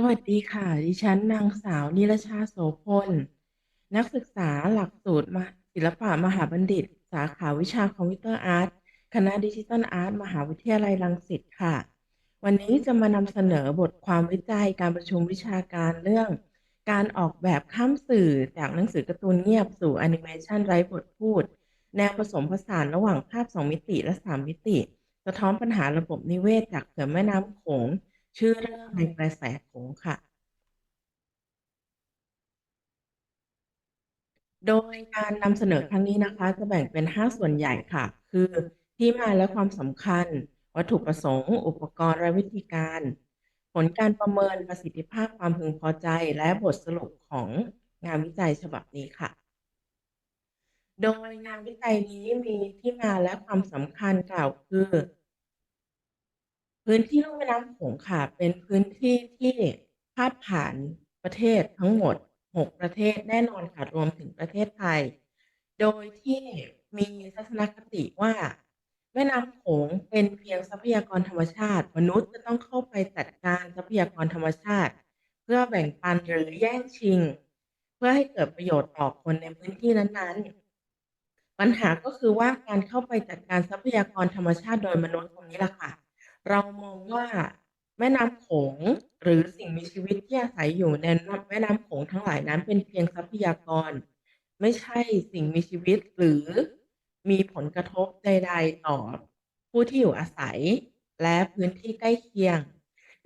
สวัสดีค่ะ ดิฉันนางสาวนิรชาโสพล นักศึกษาหลักสูตรมศิลปะมหาบัณฑิต สาขาวิชาคอมพิวเตอร์อาร์ตคณะดิจิทัลอาร์ตมหาวิทยาลัยรังสิตค่ะ วันนี้จะมานำเสนอบทความวิจัยการประชุมวิชาการเรื่อง การออกแบบข้ามสื่อจากหนังสือการ์ตูนเงียบสู่แอนิเมชันไร้บทพูด แนวผสมผสานระหว่างภาพสองมิติและสามมิติ สะท้อนปัญหาระบบนิเวศจากเขื่อนแม่น้ำโขง ชื่อเรื่องในกระแสโขงค่ะ โดยการนำเสนอครั้งนี้นะคะ จะแบ่งเป็น 5 ส่วนใหญ่ค่ะ คือที่มาและความสำคัญ วัตถุประสงค์ อุปกรณ์และวิธีการ ผลการประเมินประสิทธิภาพความพึงพอใจ และบทสรุปของงานวิจัยฉบับนี้ค่ะ โดยงานวิจัยนี้มีที่มาและความสำคัญกล่าวคือ พื้นที่ลุ่มแม่น้ำโขงค่ะ เป็นพื้นที่ที่พาดผ่านประเทศทั้งหมด 6 ประเทศแน่นอนค่ะ รวมถึงประเทศไทย โดยที่มีทัศนคติว่า แม่น้ำโขงเป็นเพียงทรัพยากรธรรมชาติ มนุษย์จะต้องเข้าไปจัดการทรัพยากรธรรมชาติ เพื่อแบ่งปันหรือแย่งชิง เพื่อให้เกิดประโยชน์ต่อคนในพื้นที่นั้นๆ ปัญหาก็คือว่าการเข้าไปจัดการทรัพยากรธรรมชาติโดยมนุษย์ตรงนี้แหละค่ะ เรามองว่า แม่น้ำโขง หรือสิ่งมีชีวิตที่อาศัยอยู่ในแม่น้ำโขงทั้งหลายนั้นเป็นเพียงทรัพยากร ไม่ใช่สิ่งมีชีวิตหรือมีผลกระทบใด ๆ ต่อผู้ที่อยู่อาศัยและพื้นที่ใกล้เคียง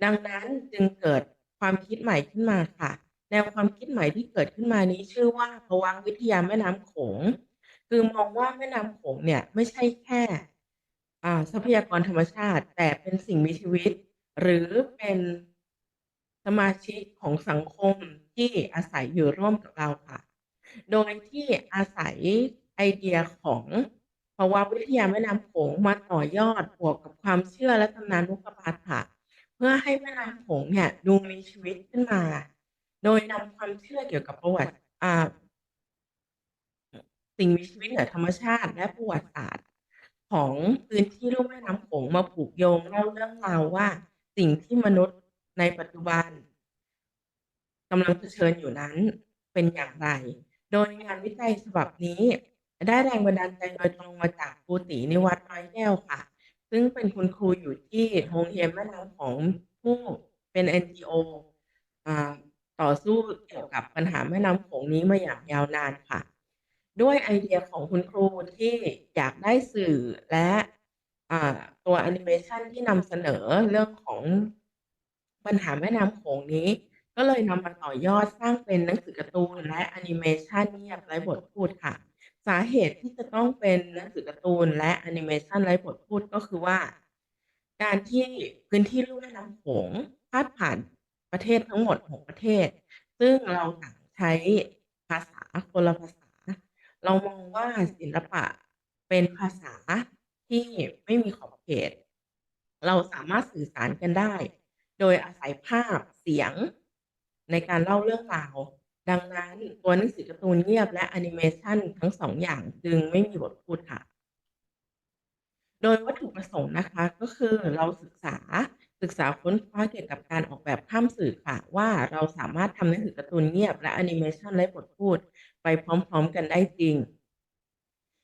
ดังนั้นจึงเกิดความคิดใหม่ขึ้นมาค่ะ แนวความคิดใหม่ที่เกิดขึ้นมานี้ชื่อว่าภวังค์วิทยาแม่น้ำโขง คือมองว่าแม่น้ำโขงเนี่ยไม่ใช่แค่ อ่า ทรัพยากรธรรมชาติ แต่เป็นสิ่งมีชีวิต หรือเป็นสมาชิกของสังคมที่อาศัยอยู่ร่วมกับเราค่ะ โดยที่อาศัยไอเดียของภาวะวิทยาแม่น้ำโขงมาต่อยอดบวกกับความเชื่อและตำนานลูกปัดค่ะ เพื่อให้แม่น้ำโขงเนี่ยดูมีชีวิตขึ้นมา โดยนำความเชื่อเกี่ยวกับประวัติอ่าสิ่งมีชีวิตเหนือธรรมชาติและประวัติศาสตร์ ของพื้นที่ลุ่มแม่น้ำโขงมาผูกโยงเล่าเรื่องราวว่า สิ่งที่มนุษย์ในปัจจุบันกำลังเผชิญอยู่นั้นเป็นอย่างไร โดยงานวิจัยฉบับนี้ ได้แรงบันดาลใจโดยตรงมาจากครูตีนิวัฒน์ร้อยแก้วค่ะ ซึ่งเป็นคุณครูอยู่ที่โรงเรียนแม่น้ำของผู้เป็น NGO ต่อสู้เกี่ยวกับปัญหาแม่น้ำโขงนี้มาอย่างยาวนานค่ะ ด้วยไอเดียของคุณครูที่อยากได้สื่อและ อ่า ตัวแอนิเมชันที่นำเสนอเรื่องของปัญหาแม่น้ำโขงนี้ ก็เลยนำมาต่อยอดสร้างเป็นหนังสือการ์ตูนและแอนิเมชันเงียบไร้บทพูดค่ะ สาเหตุที่จะต้องเป็นหนังสือการ์ตูนและแอนิเมชันไร้บทพูดก็คือว่า การที่พื้นที่ลุ่มแม่น้ำโขงพาดผ่านประเทศทั้งหมด6ประเทศ ซึ่งเราต่างใช้ภาษาคนละภาษา เรามองว่าศิลปะเป็นภาษาที่ไม่มีขอบเขต เราสามารถสื่อสารกันได้ โดยอาศัยภาพเสียง ในการเล่าเรื่องราว ดังนั้นตัวหนังสือการ์ตูนเงียบและแอนิเมชันทั้ง2อย่างจึงไม่มีบทพูดค่ะ โดยวัตถุประสงค์นะคะก็คือเราศึกษา ศึกษาค้นคว้าเกี่ยวกับการออกแบบข้ามสื่อค่ะ ว่าเราสามารถทำหนังสือการ์ตูนเงียบและแอนิเมชันไร้บทพูด ไปพร้อมๆกันได้จริง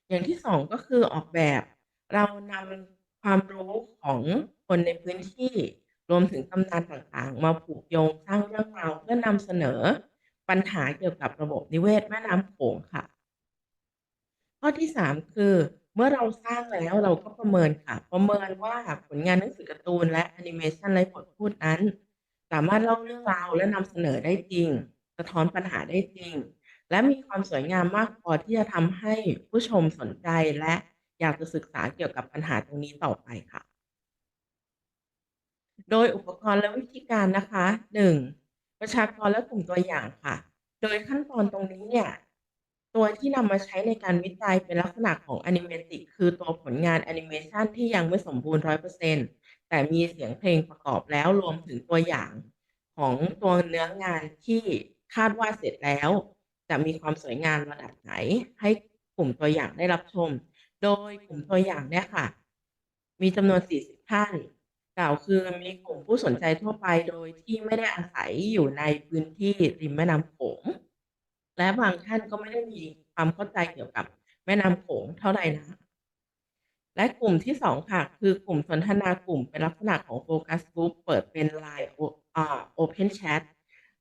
อย่างที่2ก็คือออกแบบ เรานำความรู้ของคนในพื้นที่ รวมถึงตำนานต่างๆ มาผูกโยงสร้างเรื่องราวเพื่อนำเสนอ ปัญหาเกี่ยวกับระบบนิเวศแม่น้ำโขงค่ะ ข้อที่3คือ เมื่อเราสร้างแล้วเราก็ประเมินค่ะ ประเมินว่าผลงานหนังสือ ตูนและแอนิเมชันไร้บทพูดนั้น สามารถเล่าเรื่องราวและนำเสนอได้จริง สะท้อนปัญหาได้จริง และมีความสวยงามมากพอที่จะทำให้ผู้ชมสนใจและอยากจะศึกษาเกี่ยวกับปัญหาตรงนี้ต่อไปค่ะ โดยอุปกรณ์และวิธีการนะคะ 1. ประชากรและกลุ่มตัวอย่างค่ะ โดยขั้นตอนตรงนี้เนี่ยตัวที่นำมาใช้ในการวิจัยเป็นลักษณะของ Animatic คือตัวผลงานแอนิเมชันที่ยังไม่สมบูรณ์100% แต่มีเสียงเพลงประกอบแล้ว รวมถึงตัวอย่างของตัวเนื้องานที่คาดว่าเสร็จแล้ว จะมีความสวยงามระดับไหน ให้กลุ่มตัวอย่างได้รับชม โดยกลุ่มตัวอย่างเนี่ยค่ะ มีจำนวน 40 ท่านกล่าวคือมีกลุ่มผู้สนใจทั่วไปโดยที่ไม่ได้อาศัยอยู่ในพื้นที่ริมแม่น้ำโขงและบางท่านก็ไม่ได้มีความเข้าใจเกี่ยวกับแม่น้ำโขงเท่าไหร่นัก และกลุ่มที่ 2 ค่ะ คือกลุ่มสนทนากลุ่มเป็นลักษณะของโฟกัสกรุ๊ปเปิดเป็น LINE โออ่า Open Chat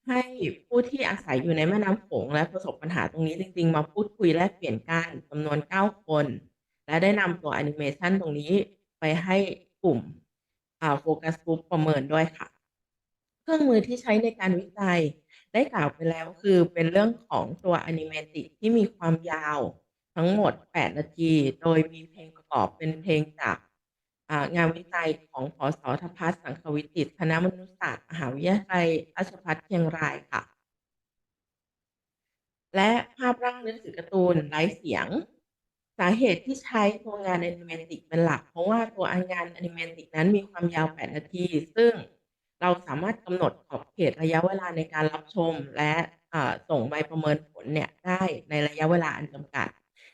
ให้ผู้ที่อาศัยอยู่ในแม่น้ำโขงและประสบปัญหาตรงนี้จริงๆ มาพูดคุยแลกเปลี่ยนกันจำนวน 9 คน และได้นำตัวแอนิเมชันตรงนี้ไปให้กลุ่มโฟกัสกรุ๊ปประเมินด้วยค่ะ เครื่องมือที่ใช้ในการวิจัยได้กล่าวไปแล้วคือเป็นเรื่องของตัว Animatic ที่มีความยาว ทั้งหมด 8 นาที โดยมีเพลงประกอบเป็นเพลงจากงานวิจัยของผส.ธพัฒสังควิจิตคณะมนุษยศาสตร์มหาวิทยาลัยราชภัฏเชียงรายค่ะ และภาพร่างหนังสือการ์ตูนไร้เสียง สาเหตุที่ใช้ตัวงาน Animatic เป็นหลัก เพราะว่าตัวงาน Animatic นั้นมีความยาว 8 นาที ซึ่งเราสามารถกำหนดขอบเขตระยะเวลาในการรับชม และส่งใบประเมินผลเนี่ยได้ในระยะเวลาอันจำกัด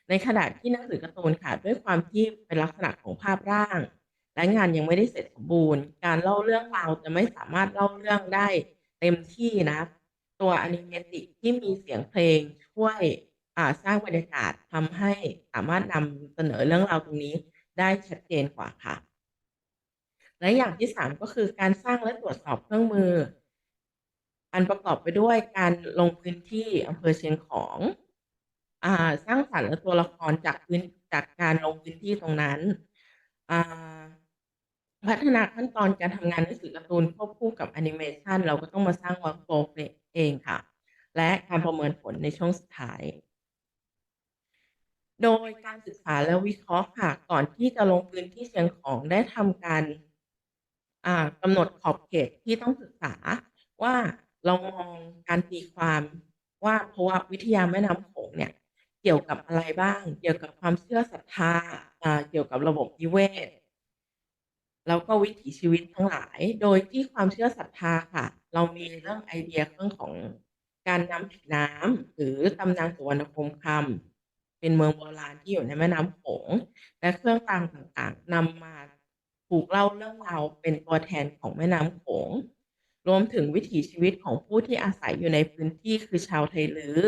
ในขณะที่หนังสือการ์ตูนค่ะ ด้วยความที่เป็นลักษณะของภาพร่าง และงานยังไม่ได้เสร็จสมบูรณ์ การเล่าเรื่องราวจะไม่สามารถเล่าเรื่องได้เต็มที่นักตัว Animatic ที่มีเสียงเพลงช่วยสร้างบรรยากาศทำให้สามารถนำเสนอเรื่องราวตรงนี้ได้ชัดเจนกว่าค่ะ และอย่างที่3ก็คือการสร้างและตรวจสอบเครื่องมือ อันประกอบไปด้วยการลงพื้นที่อำเภอเชียงของ อ่า สร้างสรรค์และตัวละครจากพื้นจากการลงพื้นที่ตรงนั้นอ่าพัฒนาขั้นตอนการทำงานหนังสือการ์ตูนควบคู่กับแอนิเมชันเราก็ต้องมาสร้าง workflow เองเองค่ะ และการประเมินผลในช่วงสุดท้าย โดยการศึกษาและวิเคราะห์ค่ะก่อนที่จะลงพื้นที่เชียงของได้ทำการกำหนดขอบเขตที่ต้องศึกษาว่าเรามองการตีความว่าเพราะว่าวิทยาแม่น้ำโข เกี่ยวกับอะไรบ้าง เกี่ยวกับความเชื่อศรัทธาอ่าเกี่ยวกับระบบนิเวศ แล้วก็วิถีชีวิตทั้งหลาย โดยที่ความเชื่อศรัทธาค่ะ เรามีเรื่องไอเดียเรื่องของการนำผีน้ำหรือตำนานสุวรรณคมคำเป็นเมืองโบราณที่อยู่ในแม่น้ำโขงและเครื่องรางต่างๆนำมาถูกเล่าเรื่องราวเป็นตัวแทนของแม่น้ำโขงรวมถึงวิถีชีวิตของผู้ที่อาศัยอยู่ในพื้นที่คือชาวไทลื้อ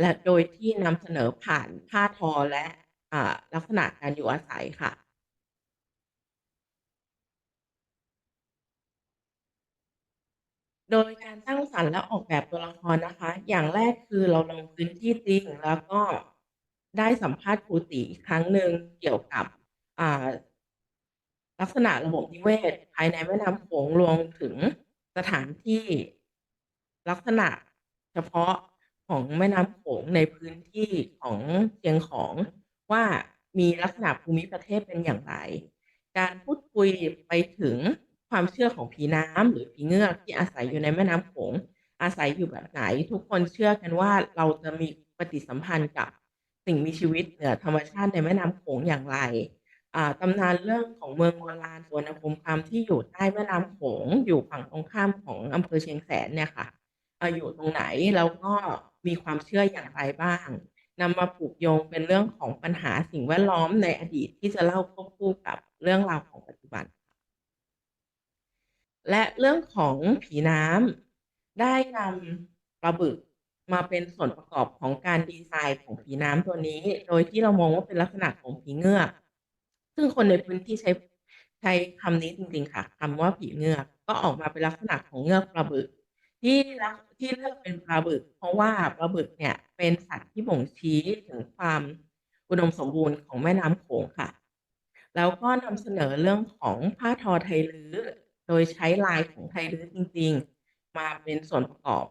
และโดยที่นำเสนอผ่านผ้าทอและอ่าลักษณะการอยู่อาศัยค่ะ โดยการสร้างสรรค์และออกแบบตัวละครนะคะ อย่างแรกคือเราลงพื้นที่จริงแล้วก็ได้สัมภาษณ์ครูตีอีกครั้งหนึ่งเกี่ยวกับอ่าลักษณะระบบนิเวศ ภายในแม่น้ำโขงรวมถึงสถานที่ลักษณะเฉพาะ ของแม่น้ำโขงในพื้นที่ของเชียงของว่ามีลักษณะภูมิประเทศเป็นอย่างไร การพูดคุยไปถึงความเชื่อของผีน้ำหรือผีเงือกที่อาศัยอยู่ในแม่น้ำโขงอาศัยอยู่แบบไหน ทุกคนเชื่อกันว่าเราจะมีปฏิสัมพันธ์กับสิ่งมีชีวิตเหนือธรรมชาติในแม่น้ำโขงอย่างไรตำนานเรื่องของเมืองโบราณสวรรณภูมิคำที่อยู่ใต้แม่น้ำโขงอยู่ฝั่งตรงข้ามของอำเภอเชียงแสนเนี่ยค่ะ อายู่ตรงไหนแล้วก็มีความเชื่ออย่างไรบ้างนำมาผูกโยงเป็นเรื่องของปัญหาสิ่งแวดล้อมในอดีตที่จะเล่าควบคู่กับเรื่องราวของปัจจุบัน และเรื่องของผีน้ำได้นำปลาบึกมาเป็นส่วนประกอบของการดีไซน์ของผีน้ำตัวนี้ โดยที่เรามองว่าเป็นลักษณะของผีเงือก ซึ่งคนในพื้นที่ใช้ใช้คำนี้จริงๆค่ะคำว่าผีเงือกก็ออกมาเป็นลักษณะของเงือกปลาบึก ที่ลักที่เลือกเป็นปลาบึก เพราะว่าปลาบึกเนี่ยเป็นสัตว์ที่บ่งชี้ถึงความอุดมสมบูรณ์ของแม่น้ำโขงค่ะ แล้วก็นำเสนอเรื่องของผ้าทอไทลื้อโดยใช้ลายของไทลื้อจริง ๆ มาเป็นส่วนประกอบ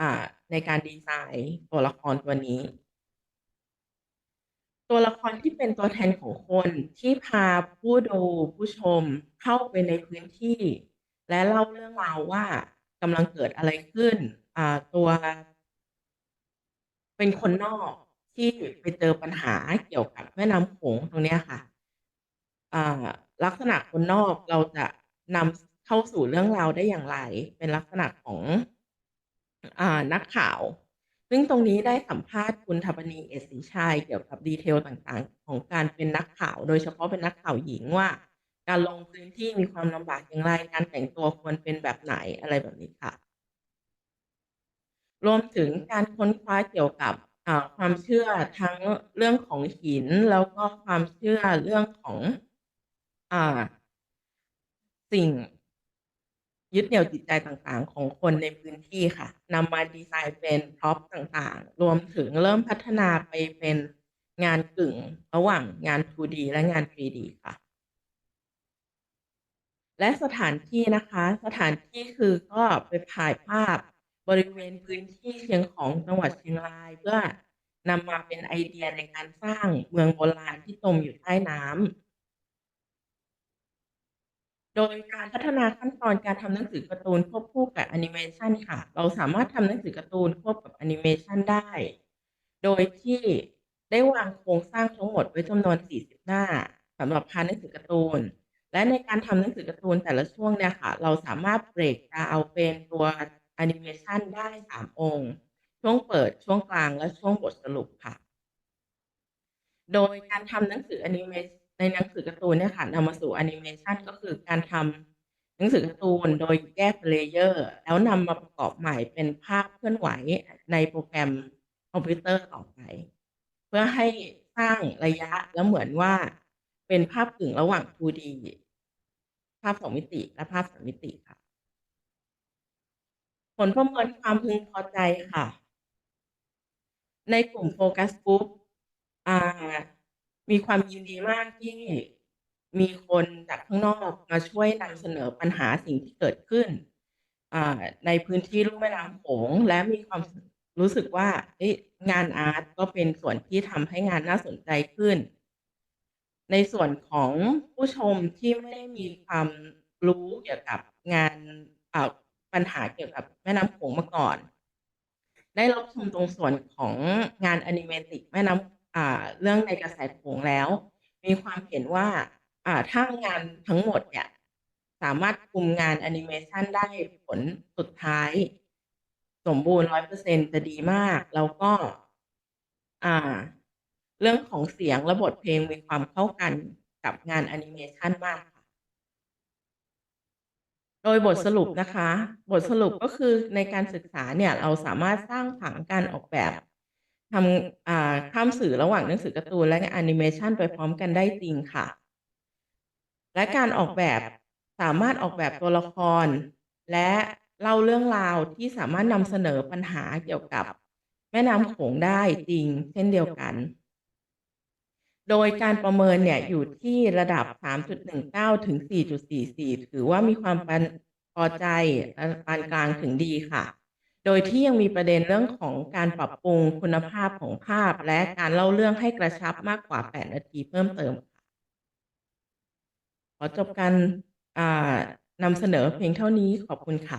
อ่าในการดีไซน์ตัวละครตัวนี้ ตัวละครที่เป็นตัวแทนของคนที่พาผู้ดูผู้ชมเข้าไปในพื้นที่ และเล่าเรื่องราวว่า กำลังเกิดอะไรขึ้น อ่า ตัว เป็นคนนอกที่ไปเจอปัญหาเกี่ยวกับแม่น้ำโขงตรงเนี้ยค่ะ อ่า ลักษณะคนนอกเราจะนำเข้าสู่เรื่องราวได้อย่างไร เป็นลักษณะของ อ่า นักข่าว ซึ่งตรงนี้ได้สัมภาษณ์คุณถปนีเอกศรีชัยเกี่ยวกับ detail ต่างๆ ของการเป็นนักข่าว โดยเฉพาะเป็นนักข่าวหญิงว่า การลงพื้นที่มีความลำบากอย่างไรการแต่งตัวควรเป็นแบบไหนอะไรแบบนี้ค่ะ รวมถึงการค้นคว้าเกี่ยวกับความเชื่อทั้งเรื่องของหินแล้วก็ความเชื่อเรื่องของอสิ่งยึดเหนี่ยวจิตใจต่างๆ ของคนในพื้นที่ค่ะนำมาดีไซน์เป็นพร็อปต่างๆ รวมถึงเริ่มพัฒนาไปเป็นงานกึ่ง ระหว่างงาน 2D และงาน 3D ค่ะ และสถานที่นะคะ สถานที่คือก็ไปถ่ายภาพบริเวณพื้นที่เชียงของจังหวัดเชียงราย เพื่อนำมาเป็นไอเดียในการสร้างเมืองโบราณที่จมอยู่ใต้น้ำโดยการพัฒนาขั้นตอนการทำหนังสือการ์ตูนควบคู่กับแอนิเมชันค่ะ เราสามารถทำหนังสือการ์ตูนควบกับแอนิเมชันได้ โดยที่ได้วางโครงสร้างทั้งหมดไว้จำนวน 40 หน้าสำหรับพาหนังสือการ์ตูน และในการทำหนังสือการ์ตูนแต่ละช่วงเนี่ยค่ะ เราสามารถ break down เป็นตัวแอนิเมชันได้3องค์ ช่วงเปิดช่วงกลางและช่วงบทสรุปค่ะ โดยการทำหนังสือแอนิเมชในหนังสือการ์ตูนเนี่ยค่ะนำมาสู่แอนิเมชันก็คือการทำหนังสือการ์ตูนโดยแยกเป็น layer แล้วนำมาประกอบใหม่เป็นภาพเคลื่อนไหวในโปรแกรมคอมพิวเตอร์ต่อไป เพื่อให้สร้างระยะแล้วเหมือนว่าเป็นภาพกึ่งระหว่าง 2D ภาพ2มิติ และภาพ3มิติค่ะ ผลประเมินความพึงพอใจค่ะ ในกลุ่มโฟกัสกรุ๊ปอ่ามีความยินดีมากที่มีคนจากข้างนอกมาช่วยนำเสนอปัญหาสิ่งที่เกิดขึ้นในพื้นที่ลุ่มแม่น้ำโขงและมีความรู้สึกว่างานอาร์ตก็เป็นส่วนที่ทำให้งานน่าสนใจขึ้น ในส่วนของผู้ชมที่ไม่ได้มีความรู้เกี่ยวกับงานอ่าปัญหาเกี่ยวกับแม่น้ำโขงมาก่อน ได้รับชมตรงส่วนของงาน Animatic แม่น้ำอ่าเรื่องในกระแสโขงแล้ว มีความเห็นว่าอ่าถ้างานทั้งหมดเนี่ย สามารถคุมงานแอนิเมชันได้ผลสุดท้าย สมบูรณ์100%จะดีมาก แล้วก็ อ่า เรื่องของเสียงและบทเพลงมีความเข้ากันกับงานแอนิเมชันมากค่ะ โดยบทสรุปนะคะ บทสรุปก็คือในการศึกษาเนี่ยเราสามารถสร้างผังการออกแบบทำข้ามสื่อระหว่างหนังสือการ์ตูนและแอนิเมชันไปพร้อมกันได้จริงค่ะ และการออกแบบสามารถออกแบบตัวละคร และเล่าเรื่องราวที่สามารถนำเสนอปัญหาเกี่ยวกับ แม่น้ำโขงได้จริง เช่นเดียวกัน โดยการประเมินเนี่ยอยู่ที่ระดับ 3.19 ถึง 4.44 ถือว่ามีความปันพอใจและปานกลางถึงดีค่ะ โดยที่ยังมีประเด็นเรื่องของการปรับปรุงคุณภาพของภาพ และการเล่าเรื่องให้กระชับมากกว่า 8 นาทีเพิ่มเติม ขอจบการนำเสนอเพียงเท่านี้ขอบคุณค่ะ